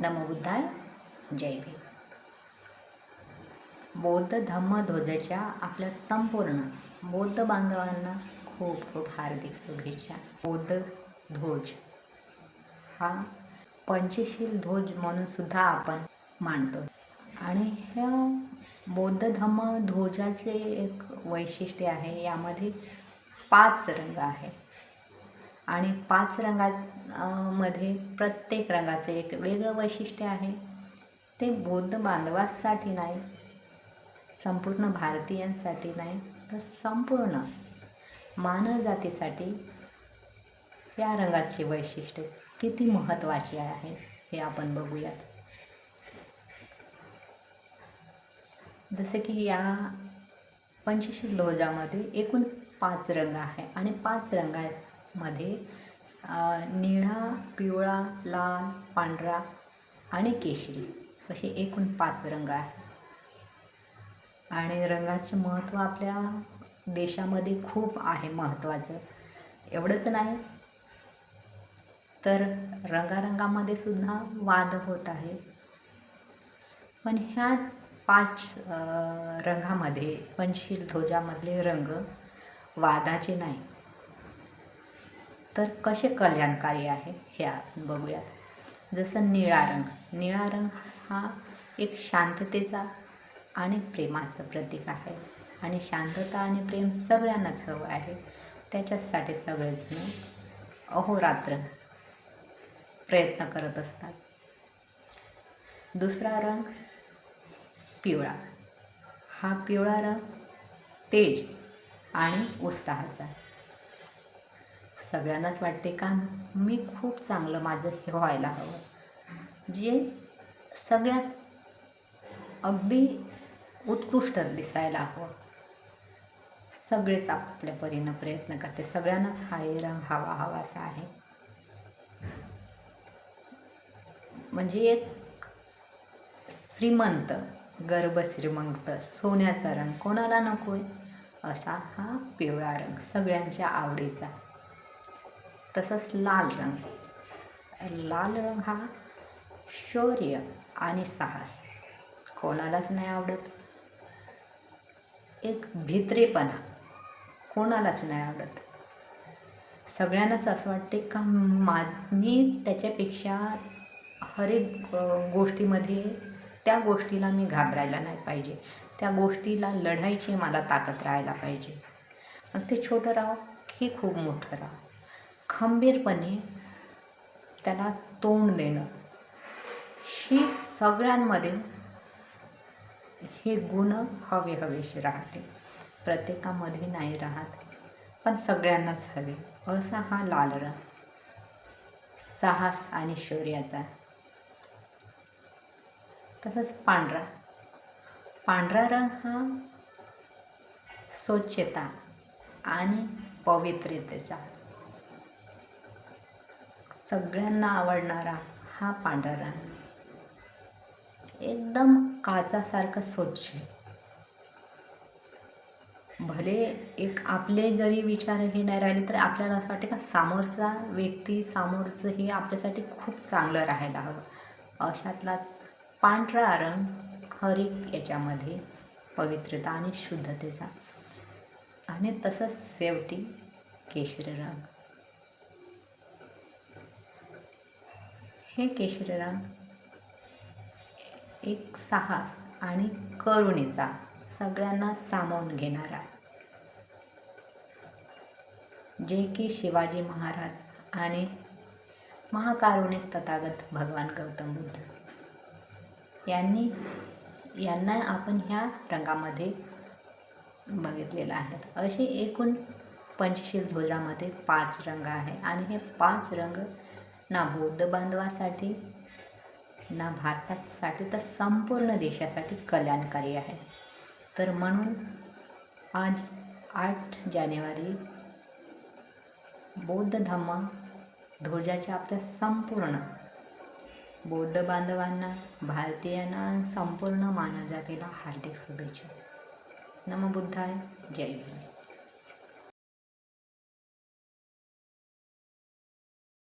नमोबुद्धाय जय भीम. बौद्ध धम्म ध्वजाच्या आपल्या संपूर्ण बौद्ध बांधवांना खूप खूप हार्दिक शुभेच्छा. बौद्ध ध्वज. हा पंचशील ध्वज म्हणून सुद्धा आपण मानतो. आणि ह्या बौद्ध धम्म ध्वजाचे एक वैशिष्ट्य आहे यामध्ये पाच रंग आहे आणि पाच रंगा मध्ये प्रत्येक रंगाचं एक वेगळं वैशिष्ट्य आहे. ते बौद्ध बांधवांसाठी नाही संपूर्ण भारतीयांसाठी नाही तर संपूर्ण मानव जातीसाठी या रंगाचे वैशिष्ट्य किती महत्त्वाचे आहे हे आपण बघूयात. जसे की या पंचशील ध्वजामध्ये एकूण पाच रंग आहे आणि पाच रंगामध्ये मध्ये निळा पिवळा लाल पांढरा आणि केशरी असे एकूण पाच रंग आहे आणि रंगाचे महत्त्व आपल्या देशामध्ये खूप आहे महत्त्वाचं. एवढंच नाही तर रंगारंगामध्ये सुद्धा वाद होत आहे. पण ह्या पाच रंगामध्ये पंचशील ध्वजामधले रंग वादाचे नाही तर कसे कल्याणकारी आहे हे आपण बघूयात. जसं निळा रंग. निळा रंग हा एक शांततेचा आणि प्रेमाचं प्रतीक आहे. आणि शांतता आणि प्रेम सगळ्यांनाच हवं आहे. त्याच्याचसाठी सगळेजण अहोरात्र प्रयत्न करत असतात. दुसरा रंग पिवळा. हा पिवळा रंग तेज आणि उत्साहाचा सगळ्यांनाच वाटते का मी खूप चांगलं माझं हे व्हायला हवं. जे सगळ्यात अगदी उत्कृष्ट दिसायला हवं. सगळेच आपल्या परीनं प्रयत्न करते. सगळ्यांनाच हा रंग हवा हवासा आहे. म्हणजे एक श्रीमंत गर्भ श्रीमंत सोन्याचा रंग कोणाला नको आहे असा हा पिवळा रंग सगळ्यांच्या आवडीचा. तसंच लाल रंग. लाल रंग हा शौर्य आणि साहस. कोणालाच नाही आवडत. एक भित्रेपणा. कोणालाच नाही आवडत. सगळ्यांनाच असं वाटते का मा मी त्याच्यापेक्षा हर एक गोष्टीमध्ये त्या गोष्टीला मी घाबरायला नाही पाहिजे. त्या गोष्टीला लढायची मला ताकद राहायला पाहिजे. मग ते छोटं राहो की खूप मोठं राहो. खंबीरपणे त्याला तोंड देणं. ही सगळ्यांमध्ये हे गुण हवे हवेशी राहते. प्रत्येकामध्ये नाही राहत पण सगळ्यांनाच हवे. असा हा लाल रंग साहस आणि शौर्याचा. तसंच पांढरा. पांढरा रंग हा स्वच्छता आणि पवित्रतेचा सगळ्यांना आवडणारा हा पांढरा रंग एकदम काचासारखं स्वच्छ भले एक आपले जरी विचार हे नाही राहिले तर आपल्याला असं वाटते का समोरचा व्यक्ती समोरचं हे आपल्यासाठी खूप चांगलं राहायला हवं. अशातलाच पांढरा रंग हर एक याच्यामध्ये पवित्रता आणि शुद्धतेचा. आणि तसंच शेवटी केशरी रंग हे केशरी एक साहस आणि करुणेचा सगळ्यांना सामावून घेणारा. जे की शिवाजी महाराज आणि महाकारुणिक तथागत भगवान गौतम बुद्ध. यांनी यांना आपण ह्या रंगामध्ये बघितलेलं आहे. असे एकूण पंचशील ध्वजामध्ये पाच रंग आहे आणि हे पाच रंग ना बौद्ध बांधवासाठी ना भारतासाठी तर संपूर्ण देशासाठी कल्याणकारी आहे. तर म्हणून आज आठ जानेवारी बौद्ध धम्म ध्वजाच्या आपल्या संपूर्ण बौद्ध बांधवांना भारतीयांना संपूर्ण मानवजातीला हार्दिक शुभेच्छा. नमो बुद्धाय. जय